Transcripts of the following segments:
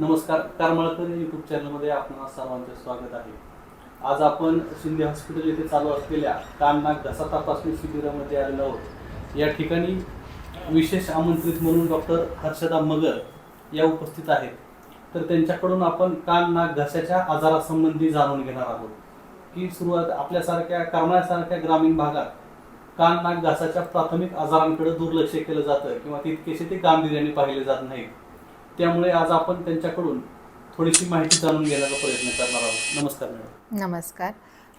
नमस्कार करमळकर यूट्यूब चॅनलमध्ये आपणा सर्वांचे स्वागत आहे. आज आपण शिंदे हॉस्पिटल येथे चालू असलेल्या कान नाक घसा तपासणी शिबिरामध्ये आलेलो आहोत. या ठिकाणी विशेष आमंत्रित म्हणून डॉक्टर हर्षदा मगर या उपस्थित आहेत. तर त्यांच्याकडून आपण कान नाक घशाच्या आजारासंबंधी जाणून घेणार आहोत. की सुरुवात आपल्यासारख्या करमळ्यासारख्या ग्रामीण भागात कान नाक घासाच्या प्राथमिक आजारांकडे दुर्लक्ष केलं जातं किंवा तितकेसे ते गांभीर्याने पाहिले जात नाहीत. त्यामुळे आज आपण त्यांच्याकडून थोडीशी माहिती जाणून घेण्याचा प्रयत्न करणार आहोत. नमस्कार मॅडम. नमस्कार.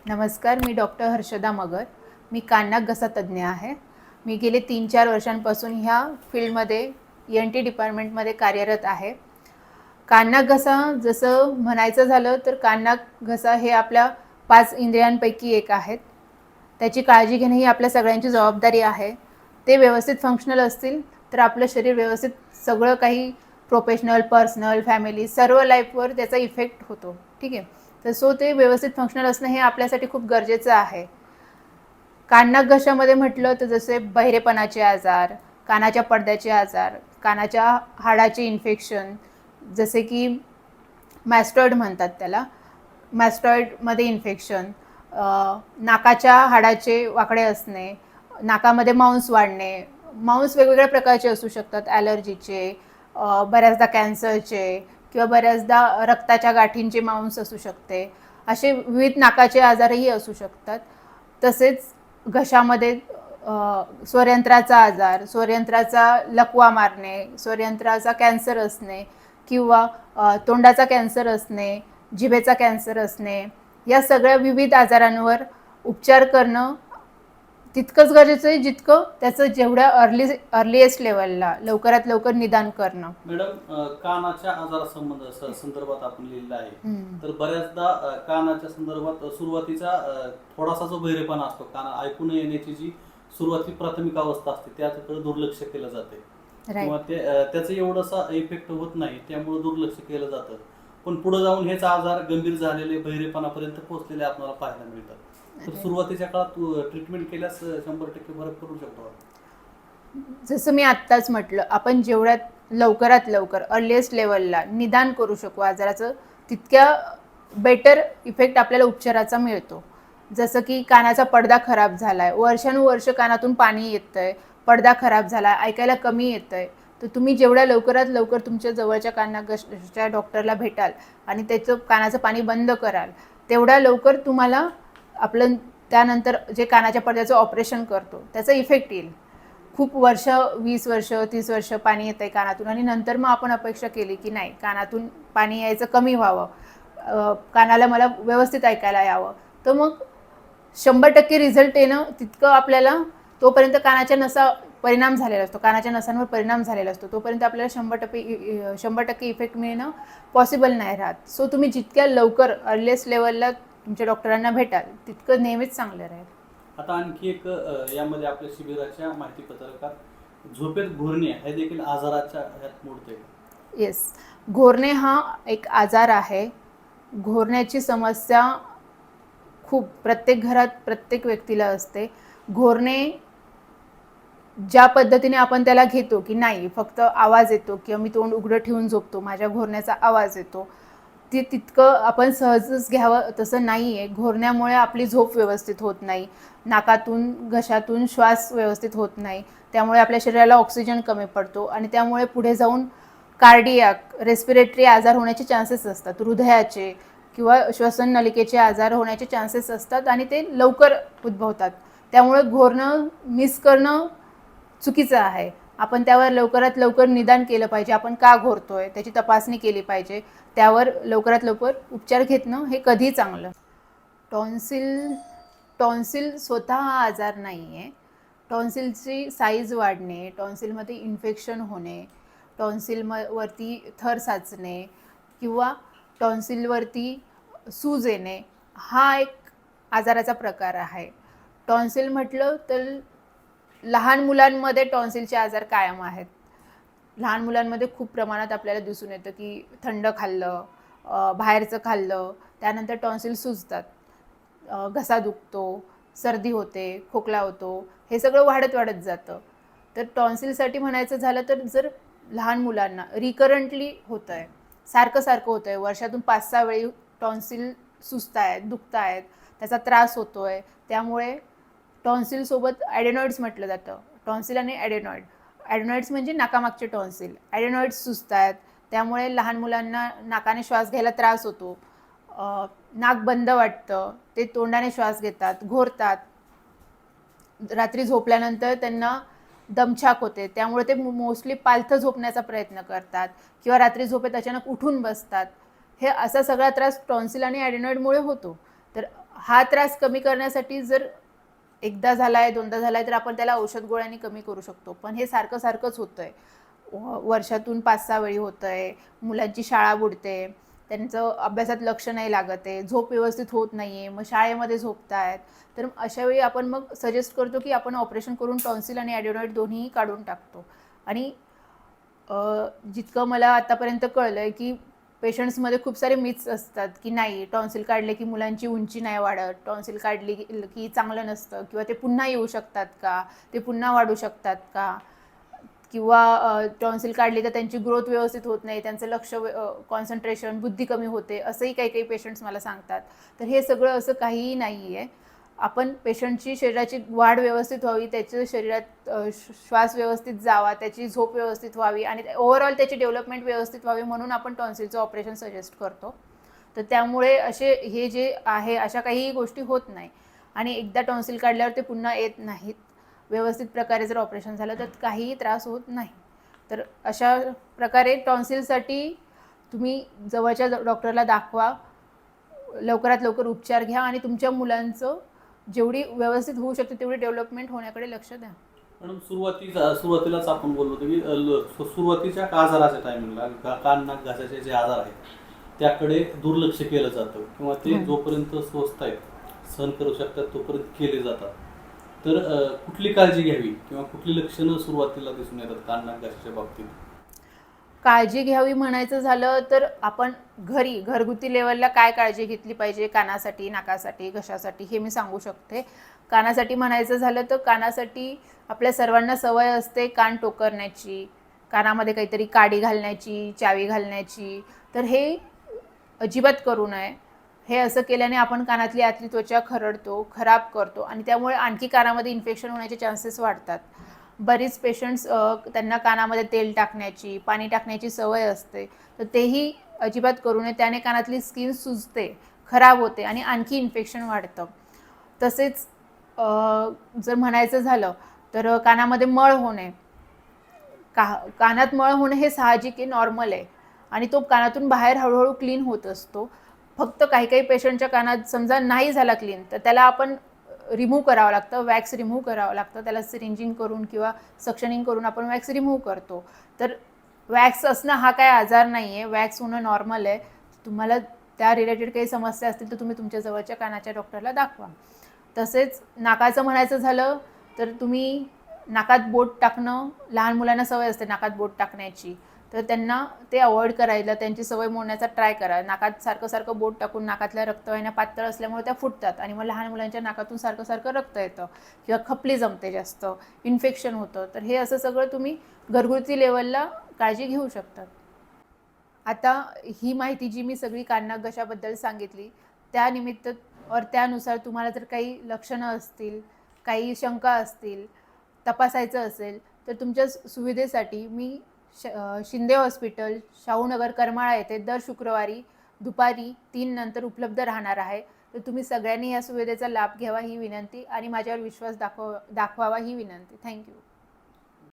नमस्कार मी डॉक्टर हर्षदा मगर. मी कान्नाक घसा तज्ज्ञ आहे. मी गेले तीन चार वर्षांपासून ह्या फील्डमध्ये एन टी डिपार्टमेंटमध्ये कार्यरत आहे. कान्नाक घसा जसं म्हणायचं झालं तर कानाक घसा हे आपल्या पाच इंद्रियांपैकी एक आहेत. त्याची काळजी घेणे ही आपल्या सगळ्यांची जबाबदारी आहे. ते व्यवस्थित फंक्शनल असतील तर आपलं शरीर व्यवस्थित सगळं काही प्रोफेशनल पर्सनल फॅमिली सर्व लाईफवर त्याचा इफेक्ट होतो. ठीक आहे? तर सो ते व्यवस्थित फंक्शनल असणं हे आपल्यासाठी खूप गरजेचं आहे. कानाक घशामध्ये म्हटलं तर जसे बहिरेपणाचे आजार कानाच्या पडद्याचे आजार कानाच्या हाडाचे इन्फेक्शन जसे की मॅस्टॉइड म्हणतात त्याला. मॅस्टॉइडमध्ये इन्फेक्शन नाकाच्या हाडाचे वाकडे असणे नाकामध्ये मांस वाढणे मांस वेगवेगळ्या प्रकारचे असू शकतात ॲलर्जीचे बऱ्याचदा कॅन्सरचे किंवा बऱ्याचदा रक्ताच्या गाठींचे मांस असू शकते. असे विविध नाकाचे आजारही असू शकतात. तसेच घशामध्ये स्वरयंत्राचा आजार स्वरयंत्राचा लकवा मारणे स्वरयंत्राचा कॅन्सर असणे किंवा तोंडाचा कॅन्सर असणे जिभेचा कॅन्सर असणे या सगळ्या विविध आजारांवर उपचार करणं तितकंच गरजेचं आहे जितकं त्याचं जेवढ्या अर्ली अर्लिएस्ट लेवलला लवकरात लवकर निदान करणं. मॅडम कानाच्या आजारासंबंध संदर्भात आपण लिहिलेलं आहे. तर बऱ्याचदा कानाच्या संदर्भात सुरुवातीचा थोडासा जो बहिरेपणा असतो काना ऐकू न येण्याची जी सुरुवाती प्राथमिक अवस्था असते त्याकडे दुर्लक्ष केलं जाते. किंवा त्याचा एवढासा इफेक्ट होत नाही त्यामुळे दुर्लक्ष केलं जातं. पण पुढे जाऊन हेच आजार गंभीर झालेले बहिरेपणापर्यंत पोहोचलेले आपल्याला पाहायला मिळतात. तर सुरुवातीच्या काळात ट्रीटमेंट केल्यास शंभर टक्के फरक पडू शकतो. जसं मी आत्ताच म्हटलं आपण जेवढ्यात लवकरात लवकर अर्लिएस्ट लेवलला निदान करू शकू आजाराचं तितक्या बेटर इफेक्ट आपल्याला उपचाराचा मिळतो. जसं की कानाचा पडदा खराब झाला आहे वर्षानुवर्ष कानातून पाणी येतं आहे पडदा खराब झाला आहे ऐकायला कमी येतं आहे तर तुम्ही जेवढ्या लवकरात लवकर तुमच्या जवळच्या कानाच्या डॉक्टरला भेटाल आणि त्याचं कानाचं पाणी बंद कराल तेवढ्या लवकर तुम्हाला आपलं त्यानंतर जे कानाच्या पडद्याचं ऑपरेशन करतो त्याचा इफेक्ट येईल. खूप वर्ष वीस वर्ष तीस वर्ष पाणी येतं आहे कानातून आणि नंतर मग आपण अपेक्षा केली की नाही कानातून पाणी यायचं कमी व्हावं. कानाला मला व्यवस्थित ऐकायला यावं. तर मग शंभर टक्के रिझल्ट येणं तितकं आपल्याला तोपर्यंत कानाच्या नसा परिणाम झालेला असतो. कानाच्या नसांवर परिणाम झालेला असतो. तोपर्यंत आपल्याला शंभर टक्के शंभर टक्के इफेक्ट मिळणं पॉसिबल नाही राहत. सो तुम्ही जितक्या लवकर अर्लेस्ट लेवलला तुमच्या डॉक्टरांना भेटाल तितकं नेहमीच चांगलं राहील. आता आणखी एक अ, यामध्ये आपल्या शिबिराच्या माहिती पत्रकात झोपेत घोरणे हे देखील आजाराच्या ह्यात मोडते येस घोरणे हा एक आजार आहे. घोरण्याची समस्या खूप प्रत्येक घरात प्रत्येक व्यक्तीला असते. घोरणे ज्या पद्धतीने आपण त्याला घेतो की नाही फक्त आवाज येतो किंवा मी तोंड उघडं ठेवून झोपतो माझ्या घोरण्याचा आवाज येतो. ते तितकं आपण सहजच घ्यावं तसं नाही आहे घोरण्यामुळे आपली झोप व्यवस्थित होत नाही. नाकातून घशातून श्वास व्यवस्थित होत नाही. त्यामुळे आपल्या शरीराला ऑक्सिजन कमी पडतो आणि त्यामुळे पुढे जाऊन कार्डियाक रेस्पिरेटरी आजार होण्याचे चान्सेस असतात. हृदयाचे किंवा श्वसन नलिकेचे आजार होण्याचे चान्सेस असतात आणि ते लवकर उद्भवतात. त्यामुळे घोरणं मिस करणं चुकीचं आहे. आपण त्यावर लवकरात लवकर निदान केलं पाहिजे. आपण का घोरतोय? त्याची तपासणी केली पाहिजे. त्यावर लवकरात लवकर उपचार घेतणं हे कधी चांगलं. टॉन्सिल टॉन्सिल स्वतः हा आजार नाही आहे टॉन्सिलची साईज वाढणे टॉन्सिलमध्ये इन्फेक्शन होणे टॉन्सिल म वरती थर साचणे किंवा टॉन्सिलवरती सूज येणे हा एक आजाराचा प्रकार आहे. टॉन्सिल म्हटलं तर लहान मुलांमध्ये टॉन्सिलचे आजार कायम आहेत. लहान मुलांमध्ये खूप प्रमाणात आपल्याला दिसून येतं की थंड खाल्लं बाहेरचं खाल्लं त्यानंतर टॉन्सिल सुजतात. घसा दुखतो सर्दी होते खोकला होतो हे सगळं वाढत वाढत जातं. तर टॉन्सिलसाठी म्हणायचं झालं तर जर लहान मुलांना रिकरंटली होतं आहे सारखं सारखं होतं आहे वर्षातून पाच सहा वेळी टॉन्सिल सुस्त आहेत दुखत आहेत त्याचा त्रास होतो आहे त्यामुळे टॉन्सिलसोबत ॲडेनॉइड्स म्हटलं जातं. टॉन्सिल आणि ॲडेनॉइड. ॲडेनॉइड्स म्हणजे नाकामागचे टॉन्सिल. ॲडेनॉइड्स सुस्त आहेत त्यामुळे लहान मुलांना नाकाने श्वास घ्यायला त्रास होतो. नाक बंद वाटतं. ते तोंडाने श्वास घेतात घोरतात. रात्री झोपल्यानंतर त्यांना दमछाक होते. त्यामुळे ते मोस्टली पालथं झोपण्याचा प्रयत्न करतात किंवा रात्री झोपेत अचानक उठून बसतात. हे असा सगळा त्रास टॉन्सिल आणि ॲडेनॉइडमुळे होतो. तर हा त्रास कमी करण्यासाठी जर एकदा झाला आहे दोनदा झाला आहे तर आपण त्याला औषध गोळ्यांनी कमी करू शकतो. पण हे सारखं सारखंच होतं आहे वर्षातून पाच सहा वेळी होतं आहे मुलांची शाळा बुडते त्यांचं अभ्यासात लक्ष नाही लागत आहे झोप व्यवस्थित होत नाही आहे मग शाळेमध्ये झोपतायत. तर अशा वेळी आपण मग सजेस्ट करतो की आपण ऑपरेशन करून टॉन्सिल आणि ॲडिनॉइड दोन्हीही काढून टाकतो. आणि जितकं मला आतापर्यंत कळलं आहे की पेशंट्समध्ये खूप सारे मिथ्स असतात की नाही टॉन्सिल काढले की मुलांची उंची नाही वाढत टॉन्सिल काढली की चांगलं नसतं किंवा ते पुन्हा येऊ शकतात का ते पुन्हा वाढू शकतात का? किंवा टॉन्सिल काढली तर त्यांची ग्रोथ व्यवस्थित होत नाही त्यांचं लक्ष कॉन्सन्ट्रेशन बुद्धी कमी होते असंही काही काही पेशंट्स मला सांगतात. तर हे सगळं असं काहीही नाही आहे आपण पेशंटची शरीराची वाढ व्यवस्थित व्हावी त्याचं शरीरात श्वास व्यवस्थित जावा त्याची झोप व्यवस्थित व्हावी आणि ओव्हरऑल त्याची डेव्हलपमेंट व्यवस्थित व्हावी म्हणून आपण टॉन्सिलचं ऑपरेशन सजेस्ट करतो. तर त्यामुळे असे हे जे आहे अशा काहीही गोष्टी होत नाही. आणि एकदा टॉन्सिल काढल्यावर ते पुन्हा येत नाहीत. व्यवस्थित प्रकारे जर ऑपरेशन झालं तर काहीही त्रास होत नाही. तर अशा प्रकारे टॉन्सिलसाठी तुम्ही जवळच्या डॉक्टरला दाखवा. लवकरात लवकर उपचार घ्या आणि तुमच्या मुलांचं जेवढी व्यवस्थित होऊ शकते तेवढी डेव्हलपमेंट होण्याकडे लक्ष द्या. मॅडम सुरुवातीचा सुरुवातीलाच आपण बोललो होतो की अ, ल- सुरुवातीच्या आजाराच्या टायमिंगला का- कान नाक घासाचे जे आजार आहेत त्याकडे दुर्लक्ष केलं जातं किंवा ते हम्म. जोपर्यंत स्वस्त आहेत सहन करू शकतात तोपर्यंत केले जातात. तर अ, कुठली काळजी घ्यावी किंवा कुठली लक्षणं सुरुवातीला दिसून येतात कान नाक घासाच्या बाबतीत? काळजी घ्यावी म्हणायचं झालं तर आपण घरी घरगुती लेवलला काय काळजी घेतली पाहिजे? कानासाठी नाकासाठी घशासाठी हे मी सांगू शकते. कानासाठी म्हणायचं झालं तर कानासाठी आपल्या सर्वांना सवय असते कान टोकरण्याची कानामध्ये काहीतरी काडी घालण्याची चावी घालण्याची. तर हे अजिबात करू नये. हे असं केल्याने आपण कानातली आतली त्वचा खरडतो खराब करतो आणि त्यामुळे आणखी कानामध्ये इन्फेक्शन होण्याचे चान्सेस वाढतात. बरीच पेशंट्स त्यांना कानामध्ये तेल टाकण्याची पाणी टाकण्याची सवय असते. तर तेही अजिबात करू नये. त्याने कानातली स्किन सुजते खराब होते आणि आणखी इन्फेक्शन वाढतं. तसेच जर म्हणायचं झालं तर कानामध्ये मळ होणे. का कानात मळ होणे हे साहजिक आहे नॉर्मल आहे. आणि तो कानातून बाहेर हळूहळू क्लीन होत असतो. फक्त काही काही पेशंटच्या कानात समजा नाही झाला क्लीन तर त्याला आपण रिमूव्ह करावं लागतं वॅक्स रिमूव्ह करावं लागतं त्याला सिरिंजिंग करून किंवा सक्शनिंग करून आपण वॅक्स रिमूव्ह करतो. तर वॅक्स असणं हा काय आजार नाही आहे वॅक्स होणं नॉर्मल आहे. तुम्हाला त्या रिलेटेड काही समस्या असतील तर तुम्ही तुमच्या जवळच्या कानाच्या डॉक्टरला दाखवा. तसेच नाकाचं म्हणायचं झालं तर तुम्ही नाकात बोट टाकणं लहान मुलांना सवय असते नाकात बोट टाकण्याची. तर त्यांना ते अवॉइड करायला त्यांची सवय मोडण्याचा ट्राय करा. नाकात सारखं सारखं बोट टाकून नाकातल्या रक्तवाहिन्या पातळ असल्यामुळे त्या फुटतात आणि मग लहान मुलांच्या नाकातून सारखं सारखं रक्त येतं किंवा खपली जमते जास्त इन्फेक्शन होतं. तर हे असं सगळं तुम्ही घरगुती लेवलला काळजी घेऊ शकतात आता ही माहिती जी मी सगळी कान्नाक सांगितली त्यानिमित्त और त्यानुसार तुम्हाला जर काही लक्षणं असतील काही शंका असतील तपासायचं असेल तर तुमच्या सुविधेसाठी मी श शिंदे हॉस्पिटल शाहूनगर करमाळा येथे दर शुक्रवारी दुपारी तीन नंतर उपलब्ध राहणार आहे. तर तुम्ही सगळ्यांनी या सुविधेचा लाभ घ्यावा ही विनंती आणि माझ्यावर विश्वास दाखव दाखवावा ही विनंती. थँक्यू.